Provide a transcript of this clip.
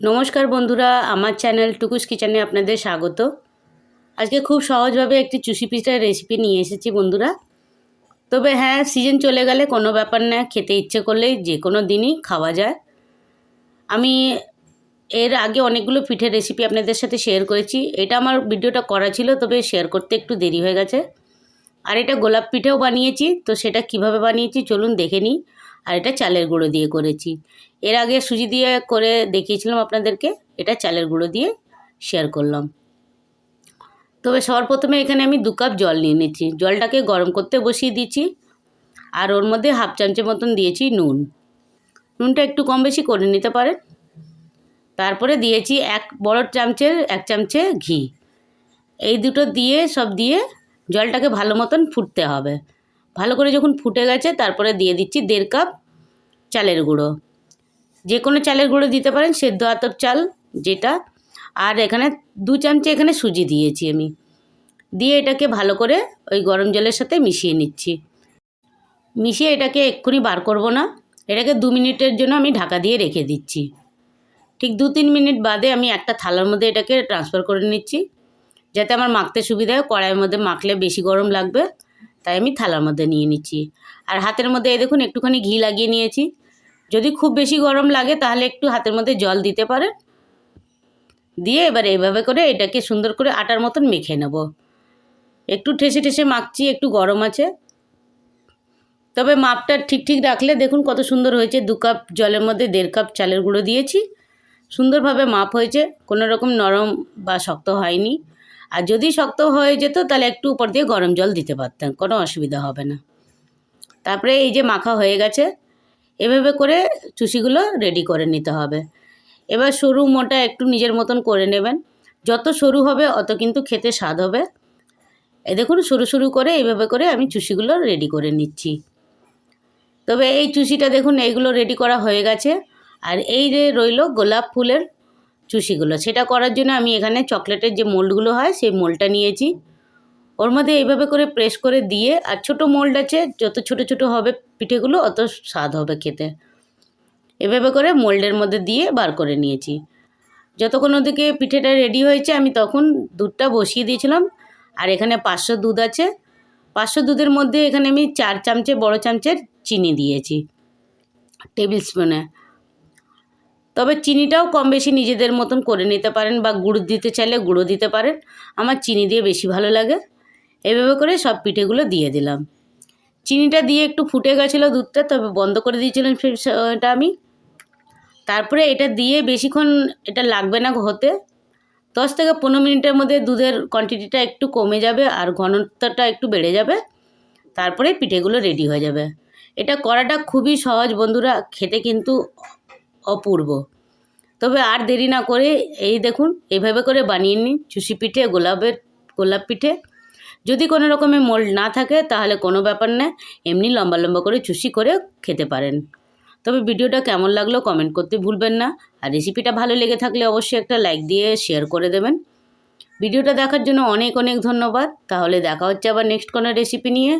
নমস্কার বন্ধুরা, আমার চ্যানেল টুকুস কিচেনে আপনাদের স্বাগত। আজকে খুব সহজভাবে একটি চুষি পিঠার রেসিপি নিয়ে এসেছি বন্ধুরা। তবে হ্যাঁ সিজন চলে গেলে কোনো ব্যাপার না, খেতে ইচ্ছে করলেই যে কোনো দিনই খাওয়া যায়। আমি এর আগে অনেকগুলো পিঠের রেসিপি আপনাদের সাথে শেয়ার করেছি। এটা আমার ভিডিওটা করা ছিল, তবে শেয়ার করতে একটু দেরি হয়ে গেছে। আর এটা গোলাপ পিঠেও বানিয়েছি, তো সেটা কীভাবে বানিয়েছি চলুন দেখে নিই। আর এটা চালের গুঁড়ো দিয়ে করেছি। এর আগে সুজি দিয়ে করে দেখিয়েছিলাম আপনাদেরকে, এটা চালের গুঁড়ো দিয়ে শেয়ার করলাম। তবে সবার প্রথমে এখানে আমি দু কাপ জল নিয়ে নিচ্ছি জলটাকে গরম করতে বসিয়ে দিচ্ছি আর ওর মধ্যে হাফ চামচের মতন দিয়েছি নুন। নুনটা একটু কম বেশি করে নিতে পারেন। তারপরে দিয়েছি এক বড় চামচের, এক চামচে ঘি। এই দুটো দিয়ে, সব দিয়ে জলটাকে ভালো মতন ফুটতে হবে। ভালো করে যখন ফুটে গেছে, তারপরে দিয়ে দিচ্ছি দেড় কাপ চালের গুঁড়ো। যে কোনো চালের গুঁড়ো দিতে পারেন, সেদ্ধ আতর চাল যেটা। আর এখানে দু চামচে এখানে সুজি দিয়েছি আমি। দিয়ে এটাকে ভালো করে ওই গরম জলের সাথে মিশিয়ে নিচ্ছি। মিশিয়ে এটাকে এক্ষুনি বার করব না। এটাকে দু মিনিটের জন্য আমি ঢাকা দিয়ে রেখে দিচ্ছি। ঠিক দু তিন মিনিট বাদে আমি একটা থালার মধ্যে এটাকে ট্রান্সফার করে নিচ্ছি। যাতে আমার মাখতে সুবিধা হয়। কড়াইয়ের মধ্যে মাখলে বেশি গরম লাগবে। তাই আমি থালার মধ্যে নিয়ে নিচ্ছি। আর হাতের মধ্যে এই দেখুন, একটুখানি ঘি লাগিয়ে নিয়েছি। যদি খুব বেশি গরম লাগে, তাহলে একটু হাতের মধ্যে জল দিতে পারেন। দিয়ে এবার এইভাবে করে এটাকে সুন্দর করে আটার মতন মেখে নেব। একটু ঠেসে ঠেসে মাখছি, একটু গরম আছে। তবে মাপটা ঠিক ঠিক রাখলে দেখুন কত সুন্দর হয়েছে। দু কাপ জলের মধ্যে দেড় কাপ চালের গুঁড়ো দিয়েছি। সুন্দরভাবে মাপ হয়েছে, কোনো রকম নরম বা শক্ত হয়নি। আর যদি শক্ত হয়ে যেত, তাহলে একটু উপর দিয়ে গরম জল দিতে পারতেন, কোনো অসুবিধা হবে না। তারপরে এই যে মাখা হয়ে গেছে এভাবে করে চুষিগুলো রেডি করে নিতে হবে। এবার সরু মোটা একটু নিজের মতন করে নেবেন। যত সরু হবে, অত কিন্তু খেতে স্বাদ হবে। এ দেখুন, সরু সরু করে এইভাবে করে আমি চুষিগুলো রেডি করে নিচ্ছি। তবে এই চুষিটা দেখুন, এইগুলো রেডি করা হয়ে গেছে। আর এই যে রইল গোলাপ ফুলের চুষিগুলো, সেটা করার জন্য আমি এখানে চকলেটের যে মোল্ডগুলো হয়, সেই মোল্ডটা নিয়েছি। ওর মধ্যে এইভাবে করে প্রেস করে দিয়ে আর ছোট মোল্ড আছে, যত ছোট ছোট হবে পিঠেগুলো অত স্বাদ হবে খেতে। এভাবে করে মোল্ডের মধ্যে দিয়ে বার করে নিয়েছি। যতক্ষণ ওদিকে পিঠেটা রেডি হয়েছে, আমি তখন দুধটা বসিয়ে দিয়েছিলাম। আর এখানে পাঁচশো দুধ আছে। পাঁচশো দুধের মধ্যে এখানে আমি চার চামচে, বড় চামচের চিনি দিয়েছি। টেবিল স্পুনে তবে চিনিটাও কম বেশি নিজেদের মতন করে নিতে পারেন বা গুঁড়ো দিতে চাইলে গুঁড়ো দিতে পারেন। আমার চিনি দিয়ে বেশি ভালো লাগে। এভাবে করে সব পিঠেগুলো দিয়ে দিলাম। চিনিটা দিয়ে একটু ফুটে গেছিল দুধটা, তবে বন্ধ করে দিয়েছিলাম এটা আমি। তারপরে এটা দিয়ে বেশিক্ষণ এটা লাগবে না হতে। দশ থেকে পনেরো মিনিটের মধ্যে দুধের কোয়ান্টিটিটা একটু কমে যাবে আর ঘনত্বটা একটু বেড়ে যাবে। তারপরে পিঠেগুলো রেডি হয়ে যাবে। এটা করাটা খুবই সহজ বন্ধুরা, খেতে কিন্তু অপূর্ব। তবে আর দেরি না করে এই দেখুন এইভাবে করে বানিয়ে নিন। চুষি পিঠে, গোলাপের গোলাপ পিঠে। যদি কোনো রকমের মোল্ড না থাকে, তাহলে কোনো ব্যাপার না, এমনি লম্বা লম্বা করে চুষি করে খেতে পারেন। তবে ভিডিওটা কেমন লাগল কমেন্ট করতে ভুলবেন না, আর রেসিপিটা ভালো লেগে থাকলে অবশ্যই একটা লাইক দিয়ে শেয়ার করে দেবেন। ভিডিওটা দেখার জন্য অনেক অনেক ধন্যবাদ, তাহলে দেখা হচ্ছে আবার নেক্সট কোনো রেসিপি নিয়ে।